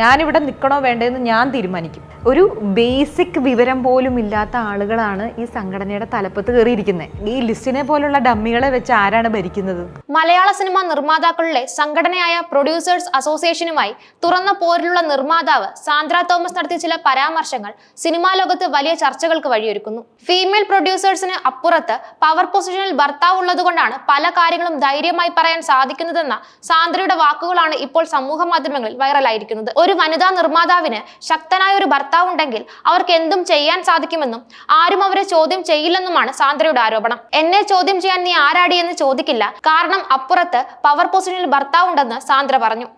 ഞാനിവിടെ നിൽക്കണോ വേണ്ടതെന്ന് ഞാൻ തീരുമാനിക്കും. ഒരു ബേസിക് വിവരം പോലും ഇല്ലാത്ത ആളുകളാണ് ഈ സംഘടനയുടെ തലപ്പത്ത് കയറിയിരിക്കുന്നത് ഈ ലിസ്റ്റിനെ പോലുള്ള ഡമ്മികളെ വെച്ച് ആരാണ് ഭരിക്കുന്നത്? മലയാള സിനിമ നിർമ്മാതാക്കളുടെ സംഘടനയായ പ്രൊഡ്യൂസേഴ്സ് അസോസിയേഷനുമായി തുറന്ന പോരിലുള്ള നിർമ്മാതാവ് സാന്ദ്ര തോമസ് നടത്തിയ ചില പരാമർശങ്ങൾ സിനിമാ ലോകത്ത് വലിയ ചർച്ചകൾക്ക് വഴിയൊരുക്കുന്നു. ഫീമെയിൽ പ്രൊഡ്യൂസേഴ്സിന് അപ്പുറത്ത് പവർ പൊസിഷനിൽ ഭർത്താവ് ഉള്ളതുകൊണ്ടാണ് പല കാര്യങ്ങളും ധൈര്യമായി പറയാൻ സാധിക്കുന്നതെന്ന സാന്ദ്രയുടെ വാക്കുകളാണ് ഇപ്പോൾ സമൂഹ മാധ്യമങ്ങളിൽ വൈറലായിരിക്കുന്നത് ഒരു വനിതാ നിർമ്മാതാവിന് ശക്തനായ ഒരു ഭർത്താവ് ഉണ്ടെങ്കിൽ അവർക്ക് എന്തും ചെയ്യാൻ സാധിക്കുമെന്നും ആരും അവരെ ചോദ്യം ചെയ്യില്ലെന്നുമാണ് സാന്ദ്രയുടെ ആരോപണം. എന്നെ ചോദ്യം ചെയ്യാൻ നീ ആരാടി? എന്ന് ചോദിക്കില്ല. കാരണം അപ്പുറത്ത് പവർ പൊസിഷനിൽ ഭർത്താവ് ഉണ്ടെന്ന് സാന്ദ്ര പറഞ്ഞു.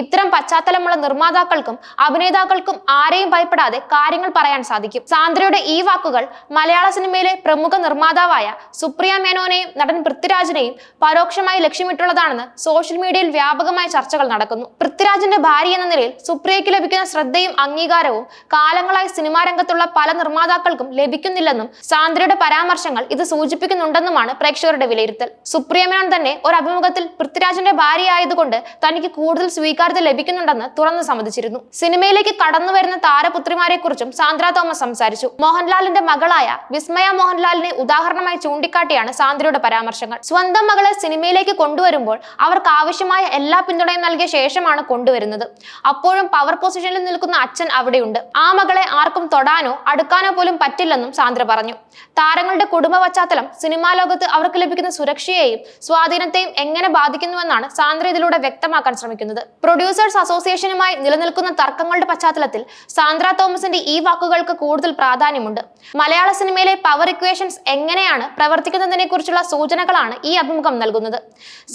ഇത്തരം പശ്ചാത്തലമുള്ള നിർമ്മാതാക്കൾക്കും അഭിനേതാക്കൾക്കും ആരെയും ഭയപ്പെടാതെ കാര്യങ്ങൾ പറയാൻ സാധിക്കും. സാന്ദ്രയുടെ ഈ വാക്കുകൾ മലയാള സിനിമയിലെ പ്രമുഖ നിർമ്മാതാവായ സുപ്രിയ മേനോനെയും നടൻ പൃഥ്വിരാജിനെയും പരോക്ഷമായി ലക്ഷ്യമിട്ടുള്ളതാണെന്ന് സോഷ്യൽ മീഡിയയിൽ വ്യാപകമായ ചർച്ചകൾ നടക്കുന്നു. പൃഥ്വിരാജിന്റെ ഭാര്യ എന്ന നിലയിൽ സുപ്രിയയ്ക്ക് ലഭിക്കുന്ന ശ്രദ്ധയും അംഗീകാരവും കാലങ്ങളായി സിനിമാ രംഗത്തുള്ള പല നിർമ്മാതാക്കൾക്കും ലഭിക്കുന്നില്ലെന്നും സാന്ദ്രയുടെ പരാമർശങ്ങൾ ഇത് സൂചിപ്പിക്കുന്നുണ്ടെന്നുമാണ് പ്രേക്ഷകരുടെ വിലയിരുത്തൽ. സുപ്രിയ മേനോൻ തന്നെ ഒരു അഭിമുഖത്തിൽ പൃഥ്വിരാജിന്റെ ഭാര്യയായതുകൊണ്ട് തനിക്ക് കൂടുതൽ സ്വീകാര്യത ലഭിക്കുന്നുണ്ടെന്ന് തുറന്നു സമ്മതിച്ചിരുന്നു. സിനിമയിലേക്ക് കടന്നു വരുന്ന താരപുത്രിമാരെ കുറിച്ചും സാന്ദ്ര തോമസ് സംസാരിച്ചു. മോഹൻലാലിന്റെ മകളായ വിസ്മയ മോഹൻലാലിനെ ഉദാഹരണമായി ചൂണ്ടിക്കാട്ടിയാണ് സാന്ദ്രയുടെ പരാമർശങ്ങൾ. സ്വന്തം മകളെ സിനിമയിലേക്ക് കൊണ്ടുവരുമ്പോൾ അവർക്ക് ആവശ്യമായ എല്ലാ പിന്തുണയും നൽകിയ ശേഷമാണ് കൊണ്ടുവരുന്നത്. അപ്പോഴും പവർ പൊസിഷനിൽ നിൽക്കുന്ന അച്ഛൻ അവിടെയുണ്ട്. ആ മകളെ ആർക്കും തൊടാനോ അടുക്കാനോ പോലും പറ്റില്ലെന്നും സാന്ദ്ര പറഞ്ഞു. താരങ്ങളുടെ കുടുംബ പശ്ചാത്തലം സിനിമാ ലോകത്ത് അവർക്ക് ലഭിക്കുന്ന സുരക്ഷയെയും സ്വാധീനത്തെയും എങ്ങനെ ബാധിക്കുന്നുവെന്നാണ് സാന്ദ്ര ഇതിലൂടെ വ്യക്തമാക്കാൻ ശ്രമിക്കുന്നത്. പ്രൊഡ്യൂസേഴ്സ് അസോസിയേഷനുമായി നിലനിൽക്കുന്ന തർക്കങ്ങളുടെ പശ്ചാത്തലത്തിൽ സാന്ദ്ര തോമസിന്റെ ഈ വാക്കുകൾക്ക് കൂടുതൽ പ്രാധാന്യമുണ്ട്. മലയാള സിനിമയിലെ പവർ ഇക്വേഷൻസ് എങ്ങനെയാണ് പ്രവർത്തിക്കുന്നതിനെ കുറിച്ചുള്ള സൂചനകളാണ് ഈ അഭിമുഖം നൽകുന്നത്.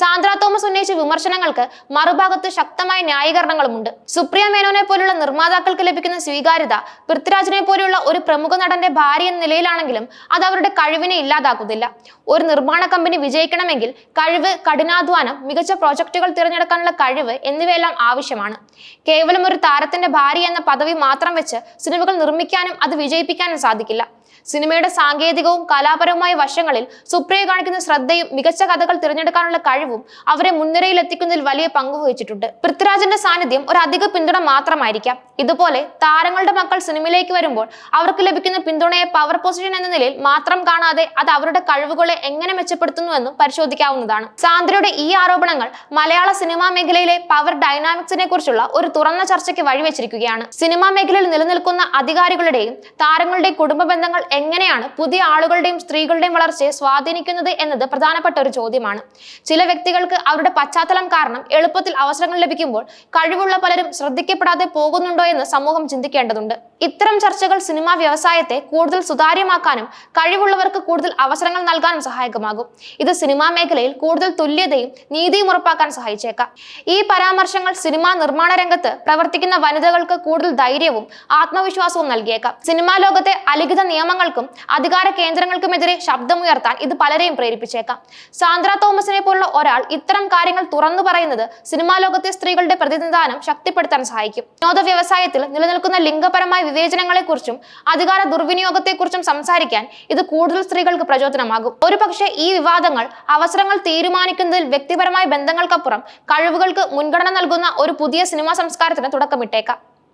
സാന്ദ്ര തോമസ് ഉന്നയിച്ച വിമർശനങ്ങൾക്ക് മറുഭാഗത്ത് ശക്തമായ ന്യായീകരണങ്ങളുമുണ്ട്. സുപ്രിയ മേനോനെ പോലുള്ള നിർമ്മാതാക്കൾക്ക് ലഭിക്കുന്ന സ്വീകാര്യത പൃഥ്വിരാജിനെ പോലെയുള്ള ഒരു പ്രമുഖ നടന്റെ ഭാര്യ എന്ന നിലയിലാണെങ്കിലും അത് അവരുടെ കഴിവിനെ ഇല്ലാതാക്കുന്നില്ല. ഒരു നിർമ്മാണ കമ്പനി വിജയിക്കണമെങ്കിൽ കഴിവ് കഠിനാധ്വാനം മികച്ച പ്രോജക്റ്റുകൾ തിരഞ്ഞെടുക്കാനുള്ള കഴിവ് എന്നിവയെല്ലാം ആവശ്യമാണ്. കേവലം ഒരു താരത്തിന്റെ ഭാര്യ എന്ന പദവി മാത്രം വെച്ച് സിനിമകൾ നിർമ്മിക്കാനും അത് വിജയിപ്പിക്കാനും സാധിക്കില്ല. സിനിമയുടെ സാങ്കേതികവും കലാപരവുമായ വശങ്ങളിൽ സുപ്രിയ കാണിക്കുന്ന ശ്രദ്ധയും മികച്ച കഥകൾ തിരഞ്ഞെടുക്കാനുള്ള കഴിവും അവരെ മുൻനിരയിൽ എത്തിക്കുന്നതിൽ വലിയ പങ്ക് വഹിച്ചിട്ടുണ്ട്. പൃഥ്വിരാജിന്റെ സാന്നിധ്യം ഒരു അധിക പിന്തുണ മാത്രമായിരിക്കാം. ഇതുപോലെ താരങ്ങളുടെ മക്കൾ സിനിമയിലേക്ക് വരുമ്പോൾ അവർക്ക് ലഭിക്കുന്ന പിന്തുണയെ പവർ പൊസിഷൻ എന്ന നിലയിൽ മാത്രം കാണാതെ അത് അവരുടെ കഴിവുകളെ എങ്ങനെ മെച്ചപ്പെടുത്തുന്നുവെന്നും പരിശോധിക്കാവുന്നതാണ്. സാന്ദ്രയുടെ ഈ ആരോപണങ്ങൾ മലയാള സിനിമാ മേഖലയിലെ പവർ ഡൈനാമിക്സിനെ കുറിച്ചുള്ള ഒരു തുറന്ന ചർച്ചയ്ക്ക് വഴിവെച്ചിരിക്കുകയാണ്. സിനിമാ മേഖലയിൽ നിലനിൽക്കുന്ന അധികാരികളുടെയും താരങ്ങളുടെയും കുടുംബ ബന്ധങ്ങൾ എങ്ങനെയാണ് പുതിയ ആളുകളുടെയും സ്ത്രീകളുടെയും വളർച്ചയെ സ്വാധീനിക്കുന്നത് എന്നത് പ്രധാനപ്പെട്ട ഒരു ചോദ്യമാണ്. ചില വ്യക്തികൾക്ക് അവരുടെ പശ്ചാത്തലം കാരണം എളുപ്പത്തിൽ അവസരങ്ങൾ ലഭിക്കുമ്പോൾ കഴിവുള്ള പലരും ശ്രദ്ധിക്കപ്പെടാതെ പോകുന്നുണ്ടോ എന്ന് സമൂഹം ചിന്തിക്കേണ്ടതുണ്ട്. ഇത്തരം ചർച്ചകൾ സിനിമാ വ്യവസായത്തെ കൂടുതൽ സുതാര്യമാക്കാനും കഴിവുള്ളവർക്ക് കൂടുതൽ അവസരങ്ങൾ നൽകാനും സഹായകമാകും. ഇത് സിനിമാ മേഖലയിൽ കൂടുതൽ തുല്യതയും നീതിയും ഉറപ്പാക്കാൻ സഹായിച്ചേക്കാം. ഈ പരാമർശങ്ങൾ സിനിമാ നിർമ്മാണ രംഗത്ത് പ്രവർത്തിക്കുന്ന വനിതകൾക്ക് കൂടുതൽ ധൈര്യവും ആത്മവിശ്വാസവും നൽകിയേക്കാം. സിനിമാ ലോകത്തെ അലിഖിത നിയമങ്ങൾക്കും അധികാര കേന്ദ്രങ്ങൾക്കുമെതിരെ ശബ്ദമുയർത്താൻ ഇത് പലരെയും പ്രേരിപ്പിച്ചേക്കാം. സാന്ദ്ര തോമസിനെ പോലുള്ള ഒരാൾ ഇത്തരം കാര്യങ്ങൾ തുറന്നു പറയുന്നത് സിനിമാ ലോകത്തെ സ്ത്രീകളുടെ പ്രതിനിധാനം ശക്തിപ്പെടുത്താൻ സഹായിക്കും. വിനോദ വ്യവസായത്തിൽ നിലനിൽക്കുന്ന ലിംഗപരമായ വിവേചനങ്ങളെക്കുറിച്ചും അധികാര ദുർവിനിയോഗത്തെക്കുറിച്ചും സംസാരിക്കാൻ ഇത് കൂടുതൽ സ്ത്രീകൾക്ക് പ്രചോദനമാകും. ഒരുപക്ഷെ ഈ വിവാദങ്ങൾ അവസരങ്ങൾ തീരുമാനിക്കുന്നതിൽ വ്യക്തിപരമായ ബന്ധങ്ങൾക്കപ്പുറം കഴിവുകൾക്ക് മുൻഗണന നൽകുന്ന ഒരു പുതിയ സിനിമാ സംസ്കാരത്തിന് തുടക്കമിട്ടേക്കാം.